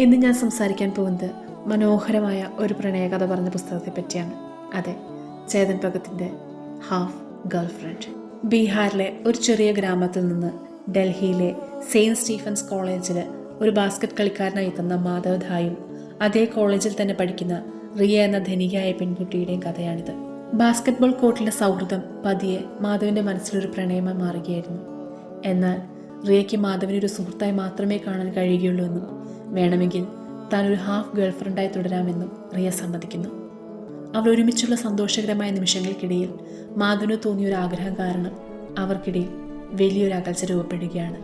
ഇന്ന് ഞാൻ സംസാരിക്കാൻ പോകുന്നത് മനോഹരമായ ഒരു പ്രണയകഥ പറഞ്ഞ പുസ്തകത്തെ പറ്റിയാണ്. അതെ ചേതൻ ഭഗത്തിന്റെ ഹാഫ് ഗേൾഫ്രണ്ട്. ബീഹാറിലെ ഒരു ചെറിയ ഗ്രാമത്തിൽ നിന്ന് ഡൽഹിയിലെ സെയിന്റ് സ്റ്റീഫൻസ് കോളേജിൽ ഒരു ബാസ്ക്കറ്റ് കളിക്കാരനായി എത്തുന്ന മാധവധായും അതേ കോളേജിൽ തന്നെ പഠിക്കുന്ന റിയ എന്ന ധനികയായ പെൺകുട്ടിയുടെയും കഥയാണിത്. ബാസ്ക്കറ്റ്ബോൾ കോർട്ടിലെ സൗഹൃദം പതിയെ മാധവിന്റെ മനസ്സിലൊരു പ്രണയമായി മാറുകയായിരുന്നു. എന്നാൽ റിയയ്ക്ക് മാധവിനൊരു സുഹൃത്തായി മാത്രമേ കാണാൻ കഴിയുകയുള്ളൂ എന്നും വേണമെങ്കിൽ താൻ ഒരു ഹാഫ് ഗേൾ ഫ്രണ്ടായി തുടരാമെന്നും റിയ സമ്മതിക്കുന്നു. അവർ ഒരുമിച്ചുള്ള സന്തോഷകരമായ നിമിഷങ്ങൾക്കിടയിൽ മാധവിന് തോന്നിയ ഒരു ആഗ്രഹം കാരണം അവർക്കിടയിൽ വലിയൊരു അകൽച്ച രൂപപ്പെടുകയാണ്.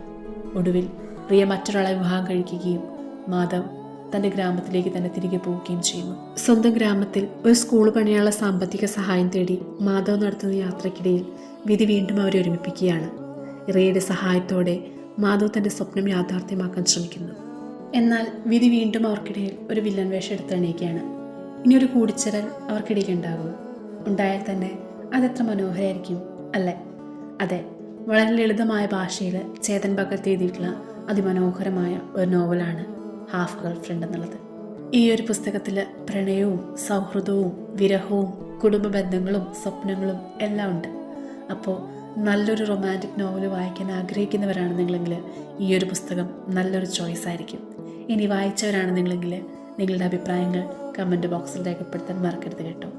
ഒടുവിൽ റിയ മറ്റൊരാളെ വിവാഹം കഴിക്കുകയും മാധവ് തന്റെ ഗ്രാമത്തിലേക്ക് തന്നെ തിരികെ പോവുകയും ചെയ്യുന്നു. സ്വന്തം ഗ്രാമത്തിൽ ഒരു സ്കൂൾ പണിയാനുള്ള സാമ്പത്തിക സഹായം തേടി മാധവ് നടത്തുന്ന യാത്രക്കിടയിൽ വിധി വീണ്ടും അവരെ ഒരുമിപ്പിക്കുകയാണ്. റിയയുടെ സഹായത്തോടെ മാധവ് തന്റെ സ്വപ്നം യാഥാർത്ഥ്യമാക്കാൻ ശ്രമിക്കുന്നു. എന്നാൽ വിധി വീണ്ടും അവർക്കിടയിൽ ഒരു വില്ലൻ വേഷം എടുത്തണിയിക്കുകയാണ് ഇനി ഒരു കൂടിച്ചേരൽ അവർക്കിടയിൽ ഉണ്ടാകും. ഉണ്ടായാൽ തന്നെ അതെത്ര മനോഹരമായിരിക്കും അല്ലേ? അതെ വളരെ ലളിതമായ ഭാഷയിൽ ചേതൻ ഭഗത്ത് എഴുതിയിട്ടുള്ള അതിമനോഹരമായ ഒരു നോവലാണ് ഹാഫ് ഗേൾ ഫ്രണ്ട് എന്നുള്ളത്. ഈ ഒരു പുസ്തകത്തിൽ പ്രണയവും സൗഹൃദവും വിരഹവും കുടുംബ ബന്ധങ്ങളും സ്വപ്നങ്ങളും എല്ലാം ഉണ്ട്. അപ്പോൾ നല്ലൊരു റൊമാന്റിക് നോവൽ വായിക്കാൻ ആഗ്രഹിക്കുന്നവരാണെന്നുണ്ടെങ്കിൽ ഈ ഒരു പുസ്തകം നല്ലൊരു ചോയ്സ് ആയിരിക്കും. ഇനി വായിച്ചവരാണ് നിങ്ങളെങ്കിൽ നിങ്ങളുടെ അഭിപ്രായങ്ങൾ കമന്റ് ബോക്സിൽ രേഖപ്പെടുത്താൻ മറക്കരുത് കേട്ടോ.